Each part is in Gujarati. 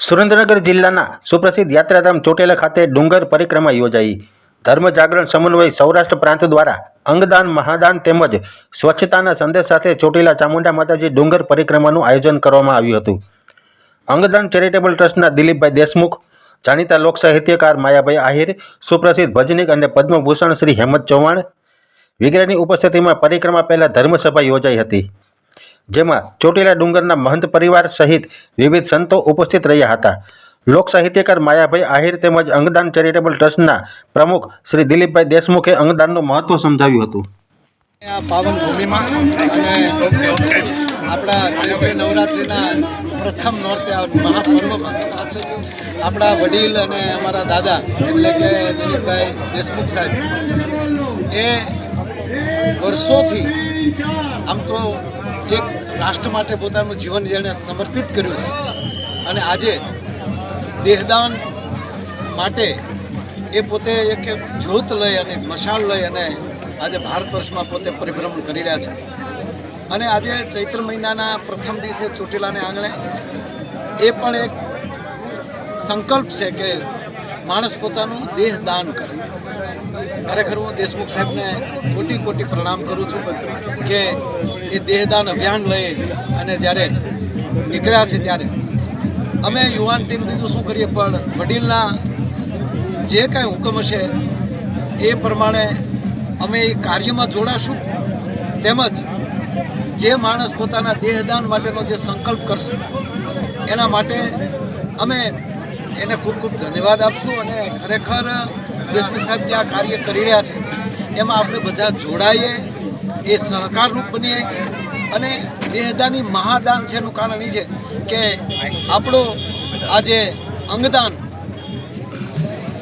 સુરેન્દ્રનગર જિલ્લાના સુપ્રસિદ્ધ યાત્રાધામ ચોટેલા ખાતે ડુંગર પરિક્રમા યોજાઈ. ધર્મ જાગરણ સમન્વય સૌરાષ્ટ્ર પ્રાંત દ્વારા અંગદાન, મહાદાન તેમજ સ્વચ્છતાના સંદેશ સાથે ચોટીલા ચામુંડા માતાજી ડુંગર પરિક્રમાનું આયોજન કરવામાં આવ્યું હતું. અંગદાન ચેરિટેબલ ટ્રસ્ટના દિલીપભાઈ દેશમુખ, જાણીતા લોક સાહિત્યકાર માયાભાઈ આહિર, સુપ્રસિદ્ધ ભજનિક અને પદ્મભૂષણ શ્રી હેમંત ચૌહાણ વગેરેની ઉપસ્થિતિમાં પરિક્રમા પહેલા ધર્મસભા યોજાઈ હતી. જેમાં ચોટીલા ડુંગરના મહંત પરિવાર સહિત વિવિધ સંતો ઉપસ્થિત રહ્યા હતા. લોક સાહિત્યકાર માયાભાઈ આહિર તેમજ અંગદાન ચેરિટેબલ ટ્રસ્ટના પ્રમુખ શ્રી દિલીપભાઈ દેશમુખે અંગદાનનું મહત્વ સમજાવ્યું હતું. પાવન ભૂમિમાં અને આપણા ચૈત્રી નવરાત્રિના પ્રથમ નોરતે મહાપર્વમાં આપણા વડીલ અને અમારા દાદા એટલે કે દિલીપભાઈ દેશમુખ સાહેબ એ વર્ષોથી આમ તો એક રાષ્ટ્ર માટે પોતાનું જીવન જેણે સમર્પિત કર્યું છે. અને આજે દેહદાન માટે એ પોતે એક જ્યોત લઈ અને મશાલ લઈ અને આજે ભારત વર્ષમાં પોતે પરિભ્રમણ કરી રહ્યા છે. અને આજે ચૈત્ર મહિનાના પ્રથમ દિવસે ચોટીલાને આંગણે એ પણ એક સંકલ્પ છે કે માણસ પોતાનું દેહ દાન કરે. ખરેખર હું દેશમુખ સાહેબને કોટી કોટી પ્રણામ કરું છું કે એ દેહદાન અભિયાન લઈ અને જ્યારે નીકળ્યા છે ત્યારે. અમે યુવાન ટીમ બીજું શું કરીએ? પણ વડીલના જે કાંઈ હુકમ હશે એ પ્રમાણે અમે એ કાર્યમાં જોડાશું. તેમજ જે માણસ પોતાના દેહદાન માટેનો જે સંકલ્પ કરશે, એના માટે અમે એને ખૂબ ખૂબ ધન્યવાદ આપશું અને ખરેખર દેશમુખ સાહેબ જે આ કાર્ય કરી રહ્યા છે, એમાં આપણે બધા જોડાઈએ, એ સહકારરૂપ બનીએ અને દેહદાની મહાદાન છે એનું કારણ એ છે કે આપણો આજે અંગદાન,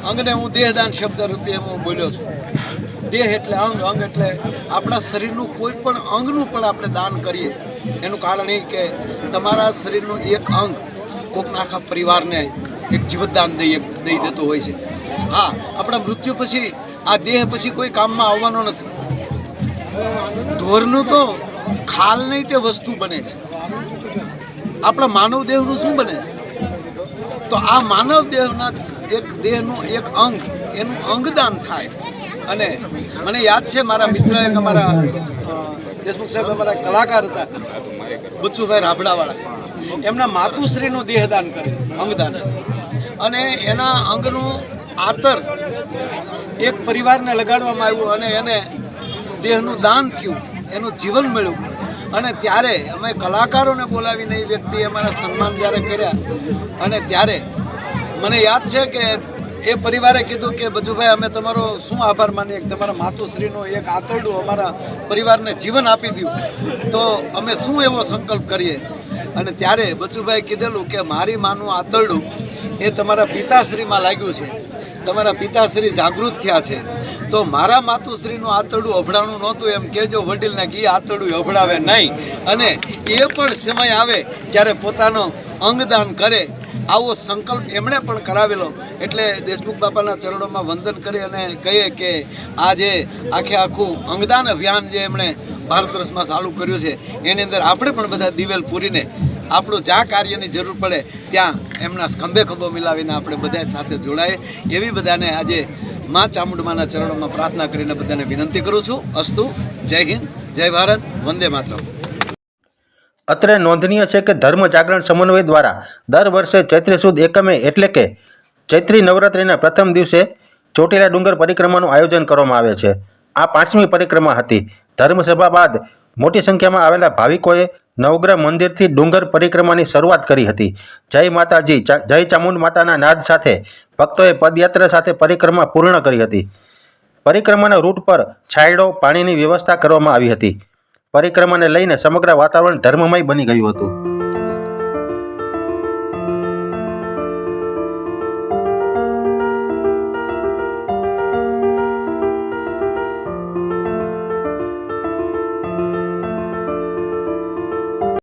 અંગને હું દેહદાન શબ્દ રૂપે હું બોલ્યો છું. દેહ એટલે અંગ અંગ એટલે આપણા શરીરનું કોઈ પણ અંગનું પણ આપણે દાન કરીએ, એનું કારણ એ કે તમારા શરીરનું એક અંગ કોકના આખા પરિવારને એક જીવતદાન દઈ દઈ દેતો હોય છે. હા, આપણા મૃત્યુ પછી, આ દેહ પછી કોઈ કામમાં આવવાનો નથી. ઢોરનું તો ખાલ નહીં તે વસ્તુ બને છે. આપણા માનવ દેહનું શું બને છે? તો આ માનવ દેહના એક દેહનું એક અંગ, એનું અંગદાન થાય. અને મને યાદ છે, મારા મિત્ર એક અમારા દેશમુખ સાહેબ અમારા કલાકાર હતા બચ્ચુભાઈ રાબડાવાળા. એમના માતુશ્રીનું દેહદાન કરે, અંગદાન અને એના અંગનું આતર એક પરિવારને લગાડવામાં આવ્યું અને એને દેહનું દાન થયું, એનું જીવન મળ્યું. અને ત્યારે અમે કલાકારોને બોલાવીને એ વ્યક્તિએ અમારા સન્માન જ્યારે કર્યા અને ત્યારે મને યાદ છે કે એ પરિવારે કીધું કે, બચુભાઈ, અમે તમારો શું આભાર માનીએ? તમારા માતુશ્રીનો એક આતરડું અમારા પરિવારને જીવન આપી દીધું તો અમે શું એવો સંકલ્પ કરીએ? અને ત્યારે બચુભાઈ કીધેલું કે, મારી માનું આતરડું એ તમારા પિતાશ્રીમાં લાગ્યું છે. તમારા પિતાશ્રી જાગૃત થયા છે. તો મારા માતુશ્રીનું આંતરડું અભડાણું નહોતું, એમ કહેજો વડીલને કે આંતરડું અભડાવે નહીં. અને એ પણ સમય આવે જ્યારે પોતાનો અંગદાન કરે. આવો સંકલ્પ એમણે પણ કરાવેલો. એટલે દેશમુખ બાપાના ચરણોમાં વંદન કરી અને કહીએ કે આ જે આખે આખું અંગદાન અભિયાન જે એમણે ભારત વર્ષમાં ચાલુ કર્યું છે, એની અંદર આપણે પણ બધા દિવેલ પૂરીને આપણું જ્યાં કાર્યની જરૂર પડે, ત્યાં એમના ખંભે ખંભો મિલાવીને આપણે બધા સાથે જોડાય. એવી બધાને આજે મા ચામુંડમાના ચરણોમાં પ્રાર્થના કરીને બધાને વિનંતી કરું છું. અસ્તુ, જય હિન્દ, જય ભારત, વંદે માતરમ. અત્રે નોંધનીય છે કે ધર્મ જાગરણ સમન્વય દ્વારા દર વર્ષે ચૈત્રી સુદ એકમે એટલે કે ચૈત્રી નવરાત્રિના પ્રથમ દિવસે ચોટીલા ડુંગર પરિક્રમાનું આયોજન કરવામાં આવે છે. આ પાંચમી પરિક્રમા હતી. ધર્મસભા બાદ મોટી સંખ્યામાં આવેલા ભાવિકોએ નવગ્રહ મંદિરથી ડુંગર પરિક્રમાની શરૂઆત કરી હતી. જય માતાજી જય ચામુંડ માતાના નાદ સાથે ભક્તોએ પદયાત્રા સાથે પરિક્રમા પૂર્ણ કરી હતી. પરિક્રમાના રૂટ પર છાંયડો પાણીની વ્યવસ્થા કરવામાં આવી હતી. પરિક્રમાને લઈને સમગ્ર વાતાવરણ ધર્મમય બની ગયું હતું.